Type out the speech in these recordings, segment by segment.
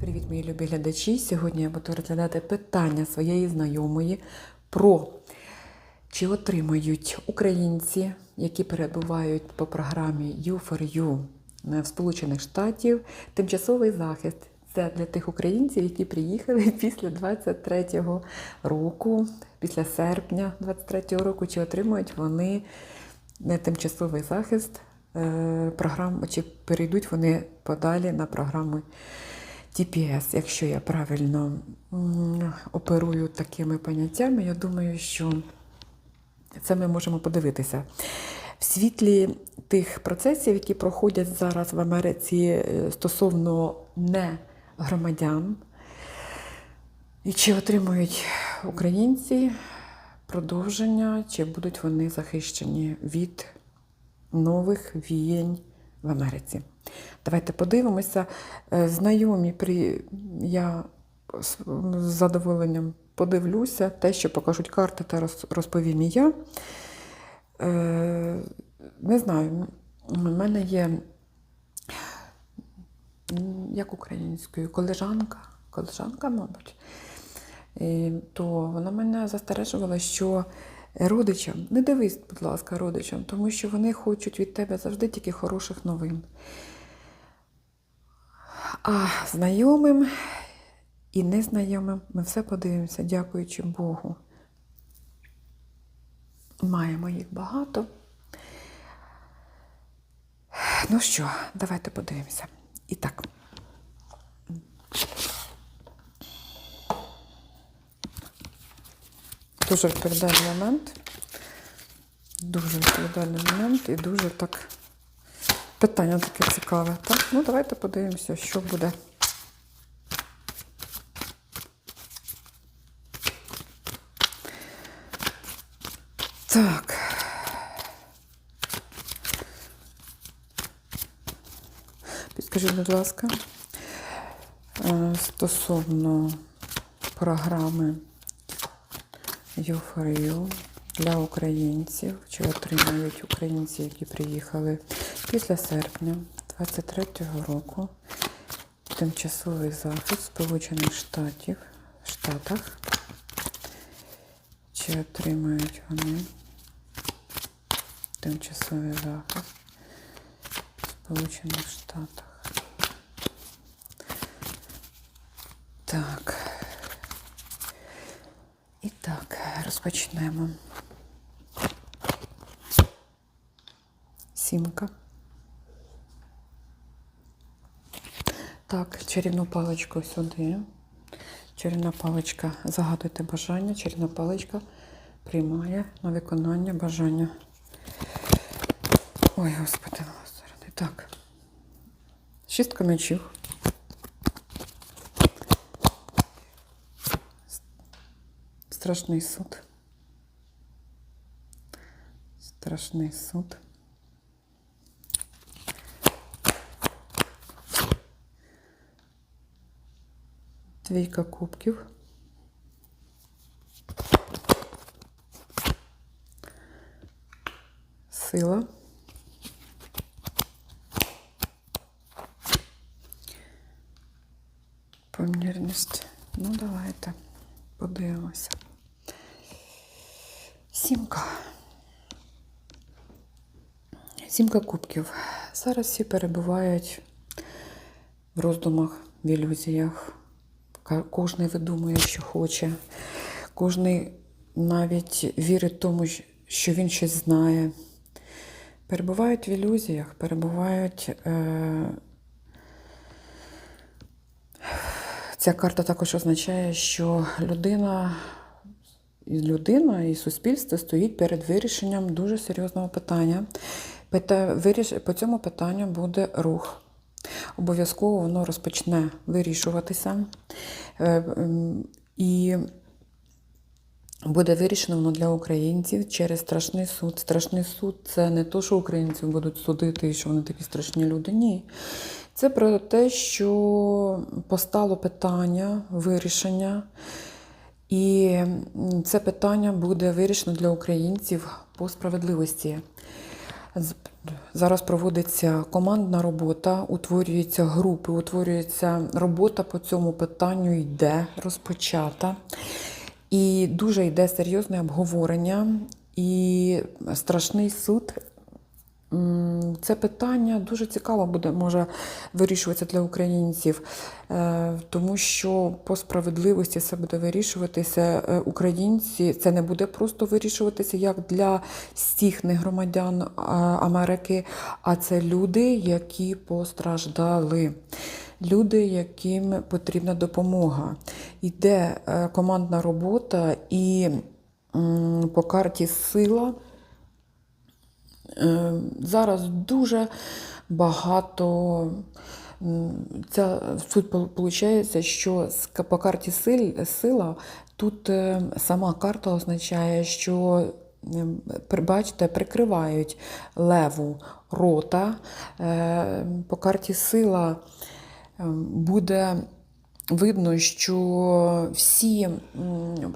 Привіт, мої любі глядачі! Сьогодні я буду розглядати питання своєї знайомої про чи отримають українці, які перебувають по програмі U4U в Сполучених Штатів, тимчасовий захист. Це для тих українців, які приїхали після 23-го року, після серпня 23-го року, чи отримують вони не тимчасовий захист е, програм, чи перейдуть вони подалі на програми TPS. Якщо я правильно оперую такими поняттями, я думаю, що це ми можемо подивитися. В світлі тих процесів, які проходять зараз в Америці е, стосовно не громадян, і чи отримують українці продовження, чи будуть вони захищені від нових віянь в Америці. Давайте подивимося. Е, Знайомі при я з задоволенням подивлюся те, що покажуть карти, та розповім і я. Е, Не знаю, у мене є як українською, колежанка, колежанка, мабуть, І, то вона мене застережувала, що родичам, не дивись, будь ласка, родичам, тому що вони хочуть від тебе завжди тільки хороших новин. А знайомим і незнайомим ми все подивимося, дякуючи Богу. Маємо їх багато. Ну що, давайте подивимося. І так. Дуже відповідальний момент. Дуже відповідальний момент і дуже так питання таке цікаве. Так, ну давайте подивимося, що буде. Так. Підскажіть, будь ласка, е, стосовно програми U4U для українців, чи отримають українці, які приїхали після серпня 23-го року тимчасовий захист Сполучених Штатів, Штатах. Чи отримають вони тимчасовий захист в Сполучених Штатах? Так. І так, розпочнемо. Сімка. Так, чарівну паличку сюди. Чарівна паличка, загадуйте бажання, чарівна паличка приймає на виконання бажання. Ой, Господи, милосердний. Так. Шістка мечів. Страшний суд. Страшний суд. Двійка кубків. Сила. Помірність. Ну, давайте подивимося. Сімка. Сімка кубків. Зараз всі перебувають в роздумах, в ілюзіях. Кожний видумує, що хоче. Кожний навіть вірить тому, що він щось знає. Перебувають в ілюзіях, перебувають. Е- Ця карта також означає, що людина, і людина і суспільство стоїть перед вирішенням дуже серйозного питання. Виріш- По цьому питанню буде рух. Обов'язково воно розпочне вирішуватися. Е, І буде вирішено воно для українців через страшний суд. Страшний суд це не то, що українців будуть судити, що вони такі страшні люди. Ні. Це про те, що постало питання вирішення, і це питання буде вирішено для українців по справедливості. Зараз проводиться командна робота, утворюються групи, утворюється робота по цьому питанню йде розпочата. І дуже йде серйозне обговорення і страшний суд. Це питання дуже цікаво буде, може вирішуватися для українців, е, тому що по справедливості все буде вирішуватися. Е, Українці це не буде просто вирішуватися як для всіх негромадян а, Америки, а це люди, які постраждали. Люди, яким потрібна допомога. Йде е, командна робота і по карті сила. Е, Зараз дуже багато. Ця суть виходить, що по карті сила тут е, сама карта означає, що бачите, прикривають леву рота. Е, По карті сила буде видно, що всі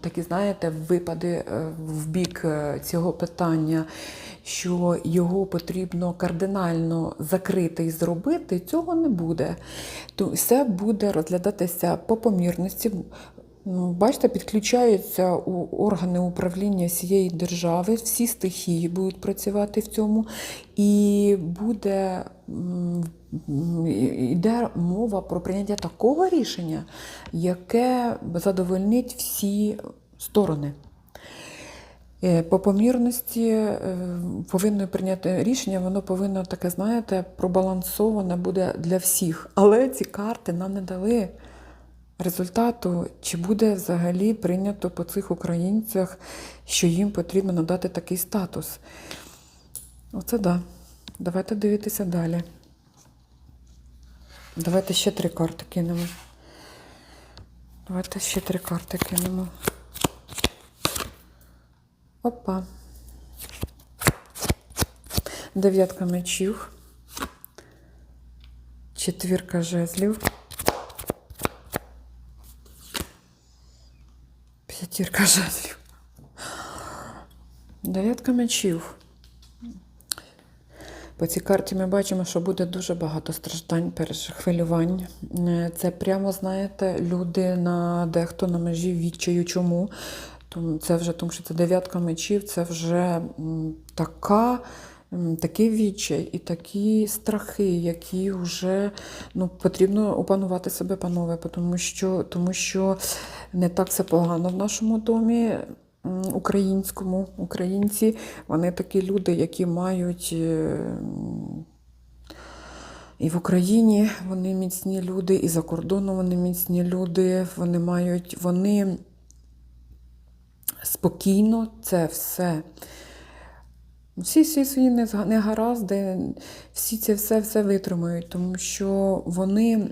такі, знаєте, випади е, в бік е, цього питання, що його потрібно кардинально закрити і зробити, цього не буде. То все буде розглядатися по помірності. Ну, Бачите, підключаються у органи управління всієї держави, всі стихії будуть працювати в цьому, і буде йде мова про прийняття такого рішення, яке задовольнить всі сторони. Е, По помірності е, повинно прийняти рішення, воно повинно таке, знаєте, пробалансоване буде для всіх. Але ці карти нам не дали результату, чи буде взагалі прийнято по цих українцях, що їм потрібно надати такий статус. Оце да. Давайте дивитися далі. Давайте ще три карти кинемо. Давайте ще три карти кинемо. Опа. Дев'ятка мечів. Четвірка жезлів. П'ятірка жезлів. Дев'ятка мечів. По цій карті ми бачимо, що буде дуже багато страждань, перехвилювань. Е, Це прямо, знаєте, люди на дехто на межі відчаю. Чому? Це вже тому, що це дев'ятка мечів, це вже така. М, Такий відчай і такі страхи, які вже ну, потрібно опанувати себе, панове, тому що, тому що не так все погано в нашому домі українському. Українці, вони такі люди, які мають. е, І в Україні вони міцні люди, і за кордоном вони міцні люди. Вони мають, вони спокійно це все. Всі всі свої негаразди, всі це все, все витримають, тому що вони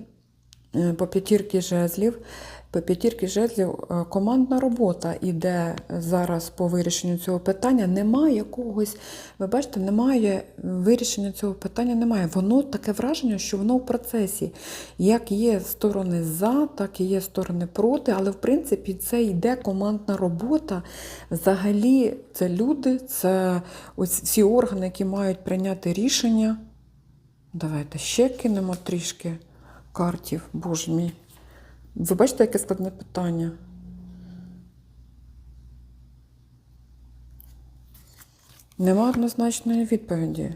е, по п'ятірки жезлів, по п'ятірки жезлів е, командна робота іде зараз по вирішенню цього питання. Немає якогось, ви бачите, немає вирішення цього питання, немає. Воно таке враження, що воно в процесі. Як є сторони за, так і є сторони проти, але в принципі це йде командна робота. Взагалі, це люди, це ось всі органи, які мають прийняти рішення. Давайте ще кинемо трішки картів, боже мій. Ви бачите, яке складне питання? Нема однозначної відповіді.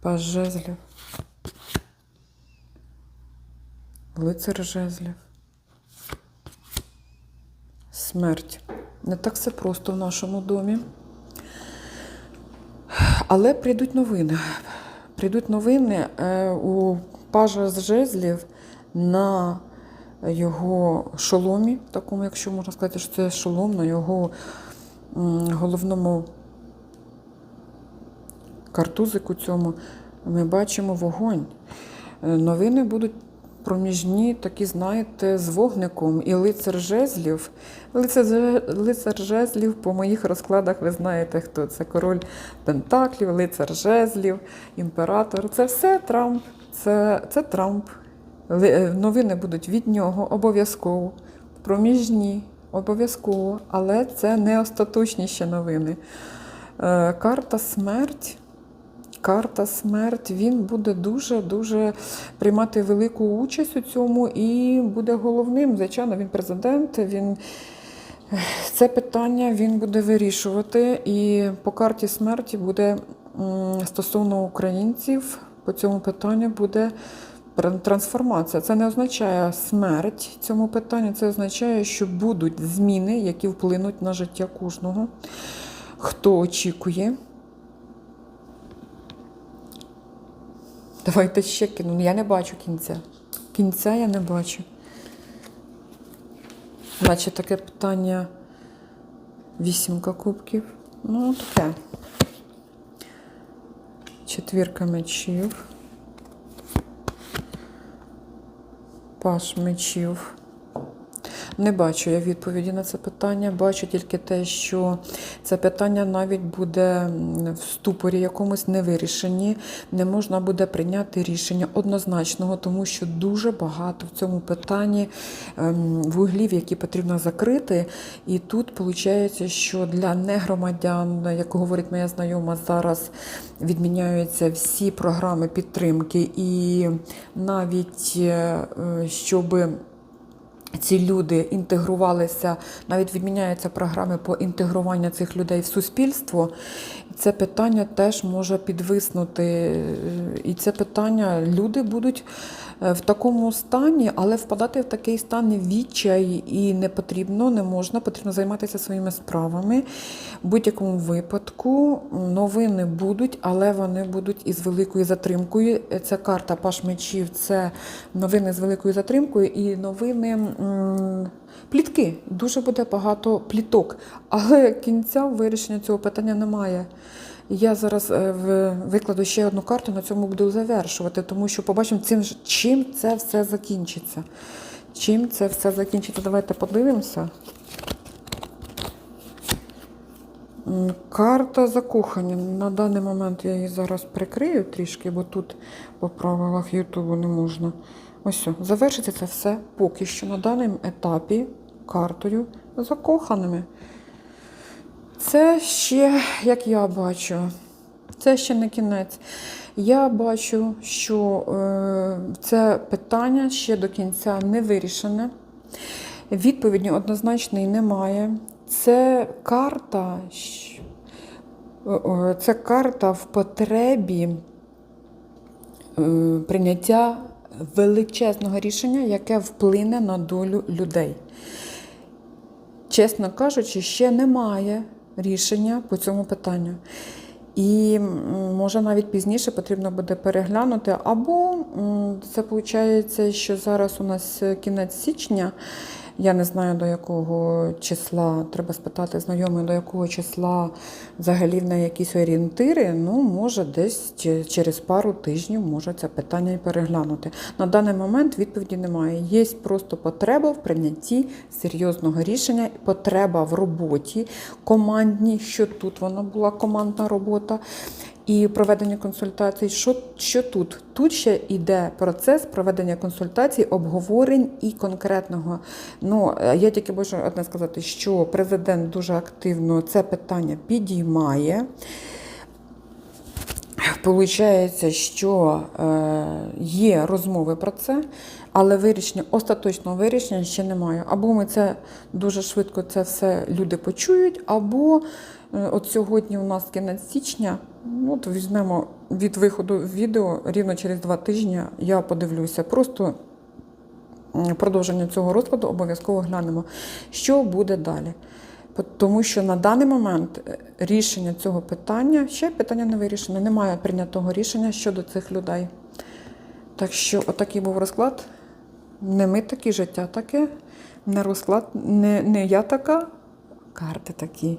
Паж жезлів. Лицар жезлів. Смерть. Не так все просто в нашому домі. Але прийдуть новини. Прийдуть новини е, у пажа з жезлів на його шоломі, такому, якщо можна сказати, що це шолом на його головному картузику цьому. Ми бачимо вогонь. Е, Новини будуть проміжні, такі, знаєте, з вогником. І лицар жезлів. Лицар, жезлів по моїх розкладах ви знаєте, хто це король Пентаклів, лицар жезлів, імператор. Це все Трамп. Це, це Трамп. Е, Новини будуть від нього обов'язково. Проміжні. обов'язково, але це не остаточні ще новини. Е, Карта смерть. Карта смерть, він буде дуже-дуже приймати велику участь у цьому і буде головним. Звичайно, він президент, він це питання він буде вирішувати. І по карті смерті буде стосовно українців, по цьому питанню буде трансформація. Це не означає смерть цьому питанню, це означає, що будуть зміни, які вплинуть на життя кожного, хто очікує. Давайте ще кину. Ну, Я не бачу кінця. Кінця я не бачу. Значить, таке питання. Вісімка кубків. Ну, таке. Четвірка мечів. Паш мечів. Не бачу я відповіді на це питання. Бачу тільки те, що це питання навіть буде в ступорі якомусь невирішенні. Не можна буде прийняти рішення однозначного, тому що дуже багато в цьому питанні ем, вуглів, які потрібно закрити. І тут виходить, що для негромадян, як говорить моя знайома, зараз відміняються всі програми підтримки, і навіть е, щоби ці люди інтегрувалися, навіть відміняються програми по інтегруванню цих людей в суспільство. Це питання теж може підвиснути. І це питання люди будуть в такому стані, але впадати в такий стан відчай і не потрібно, не можна, потрібно займатися своїми справами. В будь-якому випадку новини будуть, але вони будуть із великою затримкою. Це карта Паш мечів, це новини з великою затримкою і новини. Плітки, дуже буде багато пліток, але кінця вирішення цього питання немає. Я зараз е, викладу ще одну карту, на цьому буду завершувати, тому що побачимо, чим це все закінчиться. Чим це все закінчиться? Давайте подивимося. Карта закохання. На даний момент я її зараз прикрию трішки, бо тут по правилах Ютубу не можна. Ось, завершиться це все поки що на даному етапі картою закоханими. Це ще, як я бачу, це ще не кінець. Я бачу, що е, це питання ще до кінця не вирішене. Відповіді однозначної немає. Це карта, це карта в потребі е, прийняття величезного рішення, яке вплине на долю людей. Чесно кажучи, ще немає рішення по цьому питанню. І може навіть пізніше потрібно буде переглянути. Або це виходить, що зараз у нас кінець січня. Я не знаю до якого числа, треба спитати знайомих, до якого числа взагалі неї якісь орієнтири. Ну, може, десь через пару тижнів може це питання і переглянути. На даний момент відповіді немає. Є просто потреба в прийнятті серйозного рішення, потреба в роботі командній, що тут вона була командна робота. І проведення консультацій. Що, що тут? Тут ще йде процес проведення консультацій, обговорень і конкретного. Ну, е, я тільки можу одне сказати, що президент дуже активно це питання підіймає. Получається, що е, є розмови про це, але вирішення, остаточного вирішення ще немає. Або ми це дуже швидко це все люди почують, або от сьогодні у нас кінець січня. ну, От візьмемо від виходу відео рівно через два тижні. Я подивлюся. Просто продовження цього розкладу обов'язково глянемо, що буде далі. Тому що на даний момент е, рішення цього питання ще питання не вирішене. Немає прийнятого рішення щодо цих людей. Так що, отакий був розклад. Не ми такі, життя таке, не розклад, не, не я така, карти такі.